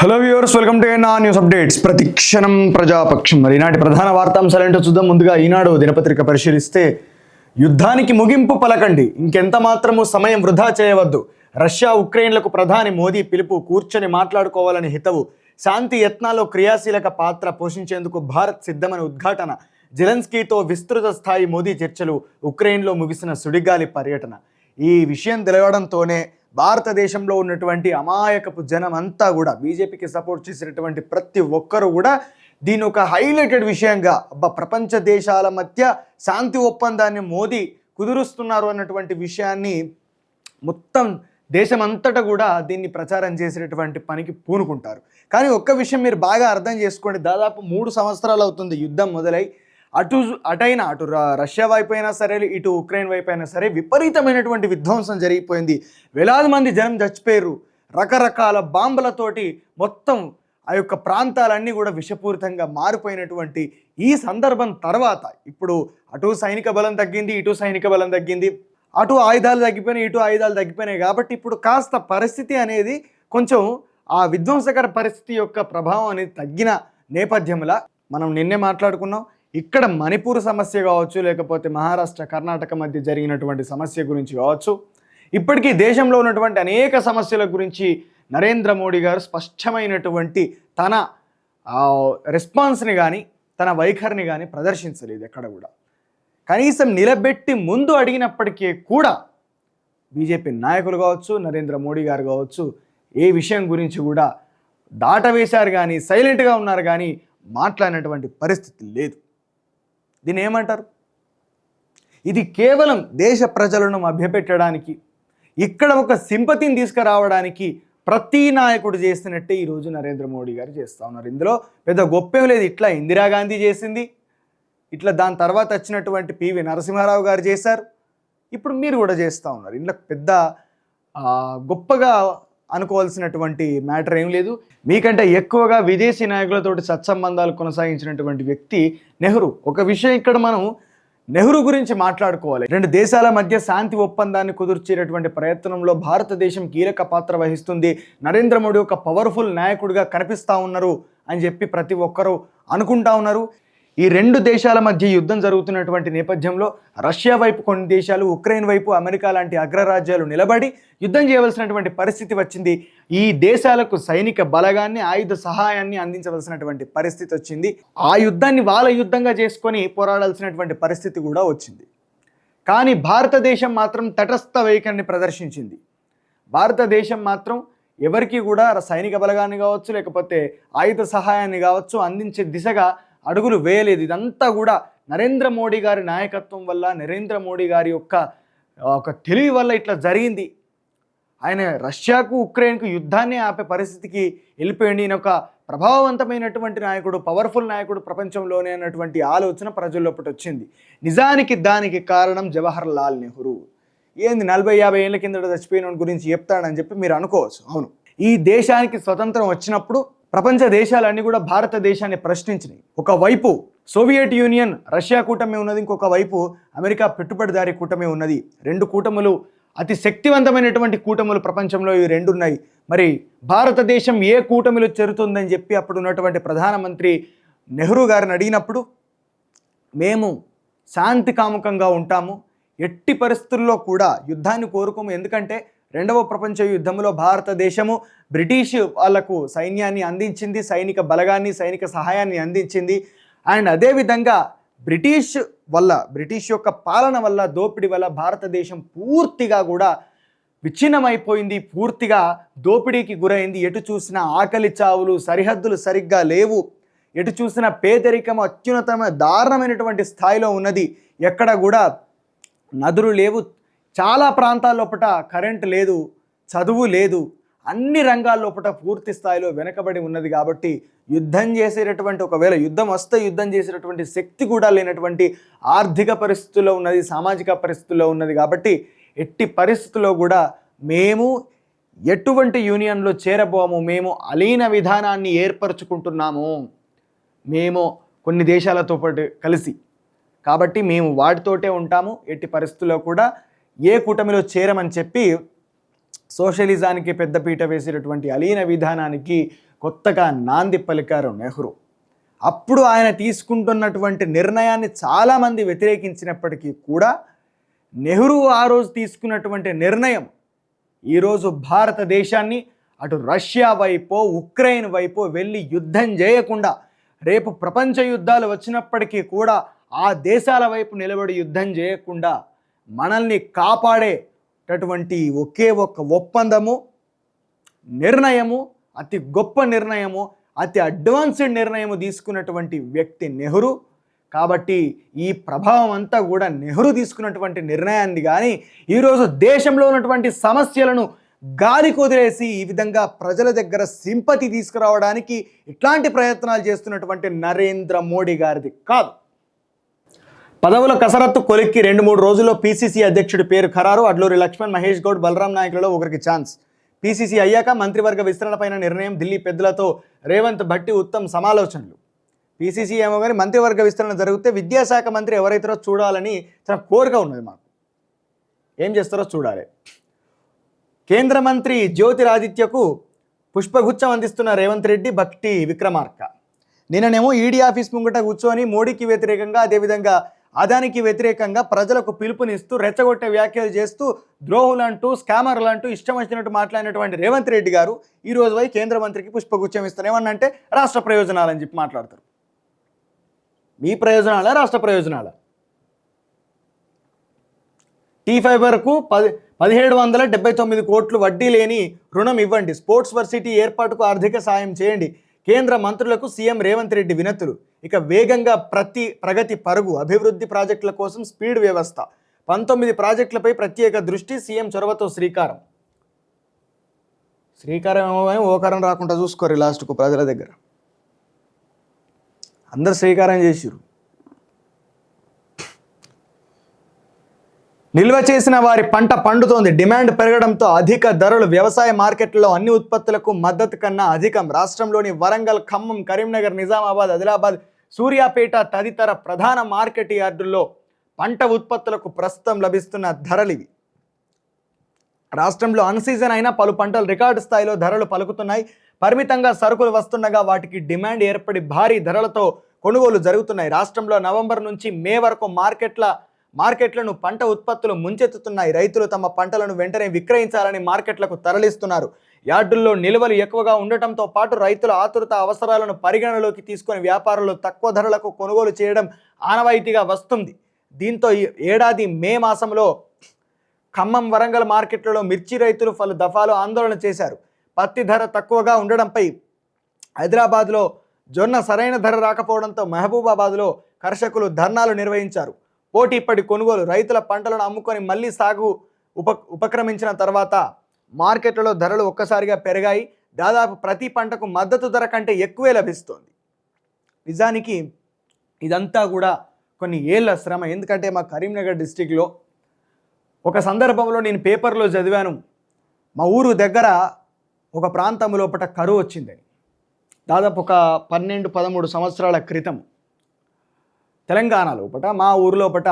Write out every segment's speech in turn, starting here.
Hello viewers welcome to నా news updates ప్రతి క్షణం ప్రజాపక్షం. మరి ఈనాటి ప్రధాన వార్తాంశాలు ఏంటో చూద్దాం. ముందుగా ఈనాడు దినపత్రిక పరిశీలిస్తే యుద్ధానికి ముగింపు పలకండి. ఇంకెంత మాత్రము సమయం వృధా చేయవద్దు. రష్యా ఉక్రెయిన్లకు ప్రధాని మోదీ పిలుపు కూర్చొని మాట్లాడుకోవాలని హితవు. శాంతి యత్నాల్లో క్రియాశీలక పాత్ర పోషించేందుకు భారత్ సిద్ధమని ఉద్ఘాటన. జెలెన్స్కీతో విస్తృత స్థాయి మోదీ చర్చలు. ఉక్రెయిన్లో ముగిసిన సుడిగాలి పర్యటన. ఈ విషయం తెలియడంతోనే భారతదేశంలో ఉన్నటువంటి అమాయకపు జనం అంతా కూడా బీజేపీకి సపోర్ట్ చేసినటువంటి ప్రతి ఒక్కరు కూడా దీని ఒక హైలైటెడ్ విషయంగా అబ్బా ప్రపంచ దేశాల మధ్య శాంతి ఒప్పందాన్ని మోదీ కుదురుస్తున్నారు అన్నటువంటి విషయాన్ని మొత్తం దేశమంతటా కూడా దీన్ని ప్రచారం చేసేటటువంటి పనికి పూనుకుంటారు. కానీ ఒక్క విషయం మీరు బాగా అర్థం చేసుకోండి. దాదాపు మూడు సంవత్సరాలు అవుతుంది యుద్ధం మొదలై అటు అటైనా అటు రష్యా వైపు అయినా సరే ఇటు ఉక్రెయిన్ వైపు అయినా సరే విపరీతమైనటువంటి విధ్వంసం జరిగిపోయింది. వేలాది మంది జనం చచ్చిపోయారు రకరకాల బాంబులతోటి మొత్తం ఆ యొక్క ప్రాంతాలన్నీ కూడా విషపూరితంగా మారిపోయినటువంటి ఈ సందర్భం తర్వాత ఇప్పుడు అటు సైనిక బలం తగ్గింది ఇటు సైనిక బలం తగ్గింది. అటు ఆయుధాలు తగ్గిపోయినాయి ఇటు ఆయుధాలు తగ్గిపోయినాయి. కాబట్టి ఇప్పుడు కాస్త పరిస్థితి అనేది కొంచెం ఆ విధ్వంసకర పరిస్థితి యొక్క ప్రభావం అనేది తగ్గిన నేపథ్యంలో మనం నిన్నే మాట్లాడుకున్నాం. ఇక్కడ మణిపూర్ సమస్య కావచ్చు లేకపోతే మహారాష్ట్ర కర్ణాటక మధ్య జరిగినటువంటి సమస్య గురించి కావచ్చు. ఇప్పటికీ దేశంలో ఉన్నటువంటి అనేక సమస్యల గురించి నరేంద్ర మోడీ గారు స్పష్టమైనటువంటి తన రెస్పాన్స్ని కానీ తన వైఖరిని కానీ ప్రదర్శించలేదు ఎక్కడ కూడా. కనీసం నిలబెట్టి ముందు అడిగినప్పటికీ కూడా బీజేపీ నాయకులు కావచ్చు నరేంద్ర మోడీ గారు కావచ్చు ఏ విషయం గురించి కూడా దాటవేశారు కానీ సైలెంట్గా ఉన్నారు కానీ మాట్లాడినటువంటి పరిస్థితి లేదు. దీన్ని ఏమంటారు? ఇది కేవలం దేశ ప్రజలను మభ్యపెట్టడానికి ఇక్కడ ఒక సింపతిని తీసుకురావడానికి ప్రతి నాయకుడు చేసినట్టే ఈరోజు నరేంద్ర మోడీ గారు చేస్తూ ఉన్నారు. ఇందులో పెద్ద గొప్పేం లేదు. ఇట్లా ఇందిరాగాంధీ చేసింది ఇట్లా దాని తర్వాత వచ్చినటువంటి పివి నరసింహారావు గారు చేశారు. ఇప్పుడు మీరు కూడా చేస్తూ ఉన్నారు. ఇంట్లో పెద్ద గొప్పగా అనుకోవాల్సినటువంటి మ్యాటర్ ఏం లేదు. మీకంటే ఎక్కువగా విదేశీ నాయకులతోటి సత్సంబంధాలు కొనసాగించినటువంటి వ్యక్తి నెహ్రూ. ఒక విషయం ఇక్కడ మనం నెహ్రూ గురించి మాట్లాడుకోవాలి. రెండు దేశాల మధ్య శాంతి ఒప్పందాన్ని కుదుర్చేటటువంటి ప్రయత్నంలో భారతదేశం కీలక పాత్ర వహిస్తుంది. నరేంద్ర మోడీ ఒక పవర్ఫుల్ నాయకుడిగా కనిపిస్తూ ఉన్నారు అని చెప్పి ప్రతి ఒక్కరూ అనుకుంటా ఉన్నారు. ఈ రెండు దేశాల మధ్య యుద్ధం జరుగుతున్నటువంటి నేపథ్యంలో రష్యా వైపు కొన్ని దేశాలు ఉక్రెయిన్ వైపు అమెరికా లాంటి అగ్రరాజ్యాలు నిలబడి యుద్ధం చేయవలసినటువంటి పరిస్థితి వచ్చింది. ఈ దేశాలకు సైనిక బలగాన్ని ఆయుధ సహాయాన్ని అందించవలసినటువంటి పరిస్థితి వచ్చింది. ఆ యుద్ధాన్ని వాళ్ళ యుద్ధంగా చేసుకొని పోరాడాల్సినటువంటి పరిస్థితి కూడా వచ్చింది. కానీ భారతదేశం మాత్రం తటస్థ వైఖరిని ప్రదర్శించింది. భారతదేశం మాత్రం ఎవరికి కూడా సైనిక బలగాన్ని కావచ్చు లేకపోతే ఆయుధ సహాయాన్ని కావచ్చు అందించే దిశగా అడుగులు వేయలేదు. ఇదంతా కూడా నరేంద్ర మోడీ గారి నాయకత్వం వల్ల నరేంద్ర మోడీ గారి యొక్క ఒక తెలివి వల్ల ఇట్లా జరిగింది. ఆయన రష్యాకు ఉక్రెయిన్కు యుద్ధాన్ని ఆపే పరిస్థితికి వెళ్ళిపోయింది. ఈయన ఒక ప్రభావవంతమైనటువంటి నాయకుడు పవర్ఫుల్ నాయకుడు ప్రపంచంలోనే అన్నటువంటి ఆలోచన ప్రజల్లోపటి వచ్చింది. నిజానికి దానికి కారణం జవహర్ లాల్ నెహ్రూ. ఏంది నలభై యాభై ఏళ్ళ కిందట చచ్చిపోయిన గురించి చెప్తాడని చెప్పి మీరు అనుకోవచ్చు. అవును. ఈ దేశానికి స్వతంత్రం వచ్చినప్పుడు ప్రపంచ దేశాలన్నీ కూడా భారతదేశాన్ని ప్రశ్నించినాయి. ఒకవైపు సోవియట్ యూనియన్ రష్యా కూటమి ఉన్నది ఇంకొక వైపు అమెరికా పెట్టుబడిదారి కూటమి ఉన్నది. రెండు కూటములు అతి శక్తివంతమైనటువంటి కూటములు ప్రపంచంలో ఇవి రెండు ఉన్నాయి. మరి భారతదేశం ఏ కూటమిలో చేరుతుందని చెప్పి అప్పుడు ఉన్నటువంటి ప్రధానమంత్రి నెహ్రూ గారిని అడిగినప్పుడు మేము శాంతి కాముకంగా ఉంటాము. ఎట్టి పరిస్థితుల్లో కూడా యుద్ధాన్ని కోరుకోము. ఎందుకంటే రెండవ ప్రపంచ యుద్ధంలో భారతదేశము బ్రిటిష్ వాళ్ళకు సైన్యాన్ని అందించింది సైనిక బలగాన్ని సైనిక సహాయాన్ని అందించింది. అండ్ అదేవిధంగా బ్రిటిష్ వల్ల బ్రిటిష్ యొక్క పాలన వల్ల దోపిడీ వల్ల భారతదేశం పూర్తిగా కూడా విచ్ఛిన్నమైపోయింది పూర్తిగా దోపిడీకి గురైంది. ఎటు చూసినా ఆకలి చావులు సరిహద్దులు సరిగ్గా లేవు. ఎటు చూసినా పేదరికం అత్యున్నతమైన దారుణమైనటువంటి స్థాయిలో ఉన్నది. ఎక్కడ కూడా నదులు లేవు చాలా ప్రాంతాల లోపల కరెంట్ లేదు చదువు లేదు అన్ని రంగాల లోపల పూర్తి స్థాయిలో వెనకబడి ఉన్నది కాబట్టి యుద్ధం చేసేటటువంటి ఒకవేళ యుద్ధం వస్తే యుద్ధం చేసేటటువంటి శక్తి కూడా లేనటువంటి ఆర్థిక పరిస్థితుల్లో ఉన్నది సామాజిక పరిస్థితుల్లో ఉన్నది కాబట్టి ఎట్టి పరిస్థితుల్లో కూడా మేము ఎటువంటి యూనియన్లో చేరబోము మేము అలీన విధానాన్ని ఏర్పరచుకుంటున్నాము. మేము కొన్ని దేశాలతో పాటు కలిసి కాబట్టి మేము వాటితోటే ఉంటాము. ఎట్టి పరిస్థితుల్లో కూడా ఏ కూటమిలో చేరమని చెప్పి సోషలిజానికి పెద్దపీట వేసినటువంటి అలీన విధానానికి కొత్తగా నాంది పలికారు నెహ్రూ. అప్పుడు ఆయన తీసుకుంటున్నటువంటి నిర్ణయాన్ని చాలామంది వ్యతిరేకించినప్పటికీ కూడా నెహ్రూ ఆ రోజు తీసుకున్నటువంటి నిర్ణయం ఈరోజు భారతదేశాన్ని అటు రష్యా వైపో ఉక్రెయిన్ వైపో వెళ్ళి యుద్ధం చేయకుండా రేపు ప్రపంచ యుద్ధాలు వచ్చినప్పటికీ కూడా ఆ దేశాల వైపు నిలబడి యుద్ధం చేయకుండా మనల్ని కాపాడేటటువంటి ఒకే ఒక్క ఒప్పందము నిర్ణయము అతి గొప్ప నిర్ణయము అతి అడ్వాన్స్డ్ నిర్ణయము తీసుకున్నటువంటి వ్యక్తి నెహ్రూ. కాబట్టి ఈ ప్రభావం అంతా కూడా నెహ్రూ తీసుకున్నటువంటి నిర్ణయాన్ని కానీ ఈరోజు దేశంలో ఉన్నటువంటి సమస్యలను గాలి కుదిరేసి ఈ విధంగా ప్రజల దగ్గర సింపతి తీసుకురావడానికి ఇట్లాంటి ప్రయత్నాలు చేస్తున్నటువంటి నరేంద్ర మోడీ గారిది కాదు. పదవుల కసరత్తు కొలిక్కి రెండు మూడు రోజుల్లో పీసీసీ అధ్యక్షుడి పేరు ఖరారు. అడ్లూరి లక్ష్మణ్ మహేష్ గౌడ్ బలరాం నాయకులలో ఒకరికి ఛాన్స్. పీసీసీ అయ్యాక మంత్రివర్గ విస్తరణపైన నిర్ణయం ఢిల్లీ పెద్దలతో రేవంత్ భట్టి ఉత్తమ్ సమాలోచనలు. పీసీసీ ఏమో కానీ మంత్రివర్గ విస్తరణ జరిగితే విద్యాశాఖ మంత్రి ఎవరైతారో చూడాలని చాలా కోరిక ఉన్నది మాకు. ఏం చేస్తారో చూడాలి. కేంద్ర మంత్రి జ్యోతిరాదిత్యకు పుష్పగుచ్చం అందిస్తున్న రేవంత్ రెడ్డి భక్తి విక్రమార్క. నిన్ననేమో ఈడీ ఆఫీస్ ముంగట కూర్చొని మోడీకి వ్యతిరేకంగా అదేవిధంగా అదానికి వ్యతిరేకంగా ప్రజలకు పిలుపునిస్తూ రెచ్చగొట్టే వ్యాఖ్యలు చేస్తూ ద్రోహులంటూ స్కామర్లంటూ ఇష్టం వచ్చినట్టు మాట్లాడినటువంటి రేవంత్ రెడ్డి గారు ఈ రోజు కేంద్ర మంత్రికి పుష్పగుచ్చం ఇస్తారు ఏమన్నంటే రాష్ట్ర ప్రయోజనాలని చెప్పి మాట్లాడతారు. మీ ప్రయోజనాల రాష్ట్ర ప్రయోజనాల? టీ ఫైబర్కు పది పదిహేడు వందల డెబ్బై తొమ్మిది కోట్లు వడ్డీ లేని రుణం ఇవ్వండి. స్పోర్ట్స్ వర్సిటీ ఏర్పాటుకు ఆర్థిక సాయం చేయండి. కేంద్ర మంత్రులకు సీఎం రేవంత్ రెడ్డి వినతులు. ఇక వేగంగా ప్రతి ప్రగతి పరుగు అభివృద్ధి ప్రాజెక్టుల కోసం స్పీడ్ వ్యవస్థ. పంతొమ్మిది ప్రాజెక్టులపై ప్రత్యేక దృష్టి సీఎం చొరవతో శ్రీకారం. శ్రీకారం ఏమో ఓకారం రాకుండా చూసుకోరు లాస్ట్కు ప్రజల దగ్గర. అందరు శ్రీకారం చేసిరు నిల్వ చేసిన వారి పంట పండుతోంది. డిమాండ్ పెరగడంతో అధిక ధరలు వ్యవసాయ మార్కెట్లో అన్ని ఉత్పత్తులకు మద్దతు కన్నా అధికం. రాష్ట్రంలోని వరంగల్ ఖమ్మం కరీంనగర్ నిజామాబాద్ ఆదిలాబాద్ సూర్యాపేట తదితర ప్రధాన మార్కెట్ యార్డుల్లో పంట ఉత్పత్తులకు ప్రస్తుతం లభిస్తున్న ధరలివి రాష్ట్రంలో అన్సీజన్ అయిన పలు పంటలు రికార్డు స్థాయిలో ధరలు పలుకుతున్నాయి. పరిమితంగా సరుకులు వస్తుండగా వాటికి డిమాండ్ ఏర్పడి భారీ ధరలతో కొనుగోలు జరుగుతున్నాయి. రాష్ట్రంలో నవంబర్ నుంచి మే వరకు మార్కెట్ల మార్కెట్లను పంట ఉత్పత్తులు ముంచెత్తుతున్నాయి. రైతులు తమ పంటలను వెంటనే విక్రయించాలని మార్కెట్లకు తరలిస్తున్నారు. యార్డుల్లో నిల్వలు ఎక్కువగా ఉండటంతో పాటు రైతుల ఆతురత అవసరాలను పరిగణలోకి తీసుకొని వ్యాపారులు తక్కువ ధరలకు కొనుగోలు చేయడం ఆనవాయితీగా వస్తుంది. దీంతో ఈ ఏడాది మే మాసంలో ఖమ్మం వరంగల్ మార్కెట్లలో మిర్చి రైతులు పలు దఫాలు ఆందోళన చేశారు. పత్తి ధర తక్కువగా ఉండడంపై హైదరాబాద్లో జొన్న సరైన ధర రాకపోవడంతో మహబూబాబాద్లో కర్షకులు ధర్నాలు నిర్వహించారు. పోటీపడి కొనుగోలు రైతుల పంటలను అమ్ముకొని మళ్ళీ సాగు ఉప ఉపక్రమించిన తర్వాత మార్కెట్లలో ధరలు ఒక్కసారిగా పెరిగాయి. దాదాపు ప్రతి పంటకు మద్దతు ధర కంటే ఎక్కువే లభిస్తోంది. నిజానికి ఇదంతా కూడా కొన్ని ఏళ్ళ శ్రమ. ఎందుకంటే మా కరీంనగర్ డిస్టిక్లో ఒక సందర్భంలో నేను పేపర్లో చదివాను. మా ఊరు దగ్గర ఒక ప్రాంతం లోపల కరువు వచ్చిందని. దాదాపు ఒక పన్నెండు పదమూడు సంవత్సరాల క్రితం. తెలంగాణ లోపట మా ఊరు లోపట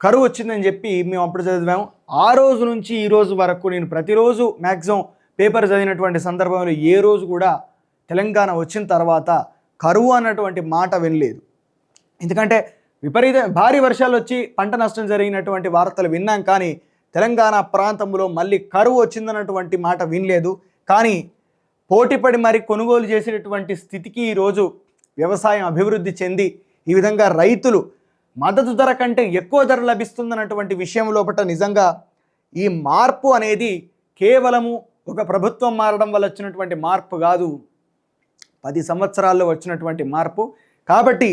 కరువు వచ్చిందని చెప్పి మేము అప్పుడు చదివాము ఆ రోజు నుంచి ఈ రోజు వరకు నేను ప్రతిరోజు మ్యాక్సిమం పేపర్ చదివినటువంటి సందర్భంలో ఏ రోజు కూడా తెలంగాణ వచ్చిన తర్వాత కరువు అన్నటువంటి మాట వినలేదు. ఎందుకంటే విపరీత భారీ వర్షాలు వచ్చి పంట నష్టం జరిగినటువంటి వార్తలు విన్నాం కానీ తెలంగాణ ప్రాంతంలో మళ్ళీ కరువు వచ్చిందన్నటువంటి మాట వినలేదు. కానీ పోటీపడి మరి కొనుగోలు చేసినటువంటి స్థితికి ఈరోజు వ్యవసాయం అభివృద్ధి చెంది ఈ విధంగా రైతులు మద్దతు ధర కంటే ఎక్కువ ధర లభిస్తుందన్నటువంటి విషయం లోపల నిజంగా ఈ మార్పు అనేది కేవలము ఒక ప్రభుత్వం మారడం వల్ల వచ్చినటువంటి మార్పు కాదు. పది సంవత్సరాల్లో వచ్చినటువంటి మార్పు. కాబట్టి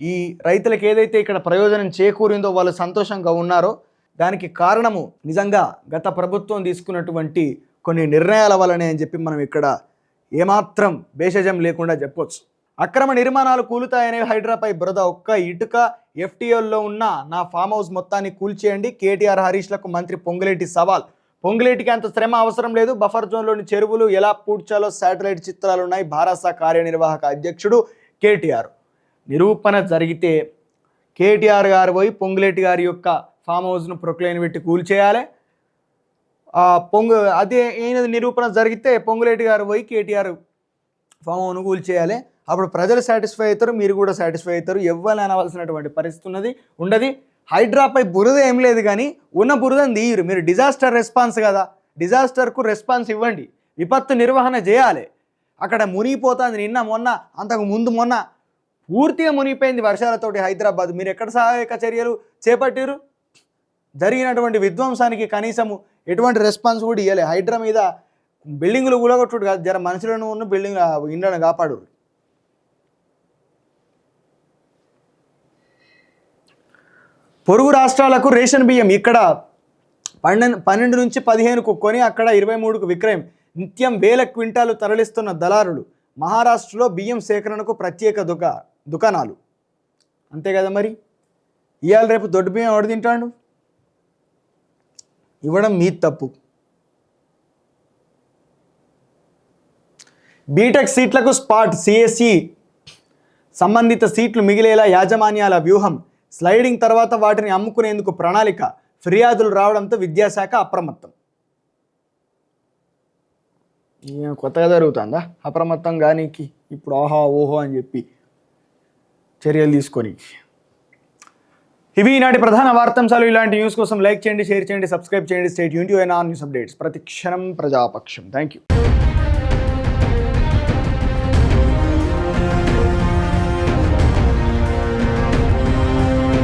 ఈ రైతులకు ఏదైతే ఇక్కడ ప్రయోజనం చేకూరిందో వాళ్ళు సంతోషంగా ఉన్నారో దానికి కారణము నిజంగా గత ప్రభుత్వం తీసుకున్నటువంటి కొన్ని నిర్ణయాల వల్లనే అని చెప్పి మనం ఇక్కడ ఏమాత్రం భేషజం లేకుండా చెప్పొచ్చు. అక్రమ నిర్మాణాలు కూలుతాయనే హైడ్రాపై బురద. ఒక్క ఇటుక ఎఫ్టీఎల్లో ఉన్న నా ఫామ్ హౌస్ మొత్తాన్ని కూల్చేయండి. కేటీఆర్ హరీష్లకు మంత్రి పొంగులేటి సవాల్. పొంగులేటికి అంత శ్రమ అవసరం లేదు. బఫర్ జోన్లోని చెరువులు ఎలా పూడ్చాలో శాటిలైట్ చిత్రాలు ఉన్నాయి. భారస కార్యనిర్వాహక అధ్యక్షుడు కేటీఆర్. నిరూపణ జరిగితే కేటీఆర్ గారు పోయి పొంగులేటి గారి యొక్క ఫామ్ హౌస్ను ప్రొక్లైన్ పెట్టి కూల్చేయాలి. పొంగు అదే ఈయన నిరూపణ జరిగితే పొంగులేటి గారు పోయి కేటీఆర్ ఫామ్ హౌస్ను కూల్ చేయాలి అప్పుడు ప్రజలు సాటిస్ఫై అవుతారు మీరు కూడా సాటిస్ఫై అవుతారు. ఎవ్వరు అనవలసినటువంటి పరిస్థితి ఉన్నది ఉండదు. హైడ్రాపై బురద ఏం లేదు కానీ ఉన్న బురదని తీయరు. మీరు డిజాస్టర్ రెస్పాన్స్ కదా. డిజాస్టర్కు రెస్పాన్స్ ఇవ్వండి. విపత్తు నిర్వహణ చేయాలి. అక్కడ మునిగిపోతుంది నిన్న మొన్న అంతకు ముందు మొన్న. పూర్తిగా మునిగిపోయింది వర్షాలతోటి హైదరాబాద్. మీరు ఎక్కడ సహాయక చర్యలు చేపట్టారు జరిగినటువంటి విధ్వంసానికి కనీసము ఎటువంటి రెస్పాన్స్ కూడా ఇవ్వలే హైడ్రా మీద బిల్డింగులు కూలగొట్టుడు కాదు. జర మనుషులను ఉన్న బిల్డింగ్ ఇండ్లను కాపాడు పొరుగు రాష్ట్రాలకు రేషన్ బియ్యం ఇక్కడ పన్నెండు పన్నెండు నుంచి పదిహేనుకు కొని అక్కడ ఇరవై మూడుకు విక్రయం. నిత్యం వేల క్వింటాలు తరలిస్తున్న దళారులు మహారాష్ట్రలో బియ్యం సేకరణకు ప్రత్యేక దుకా దుకాణాలు. అంతే కదా మరి? ఇవాళ రేపు దొడ్డు బియ్యం ఎవడు తింటాడు? ఇవ్వడం మీ తప్పు. బీటెక్ సీట్లకు స్పాట్ సిఎస్సి సంబంధిత సీట్లు మిగిలేలా యాజమాన్యాల వ్యూహం. స్లైడింగ్ తర్వాత వాటిని అమ్ముకునేందుకు ప్రణాళిక ఫిర్యాదులు రావడంతో విద్యాశాఖ అప్రమత్తం. కొత్తగా జరుగుతుందా? అప్రమత్తం కానీకి ఇప్పుడు ఆహా ఓహో అని చెప్పి చర్యలు తీసుకొని ఇవి ఈనాటి ప్రధాన వార్తాంశాలు. ఇలాంటి న్యూస్ కోసం లైక్ చేయండి షేర్ చేయండి సబ్స్క్రైబ్ చేయండి. State Yoon to news updates ప్రతి క్షణం ప్రజాపక్షం. Thank you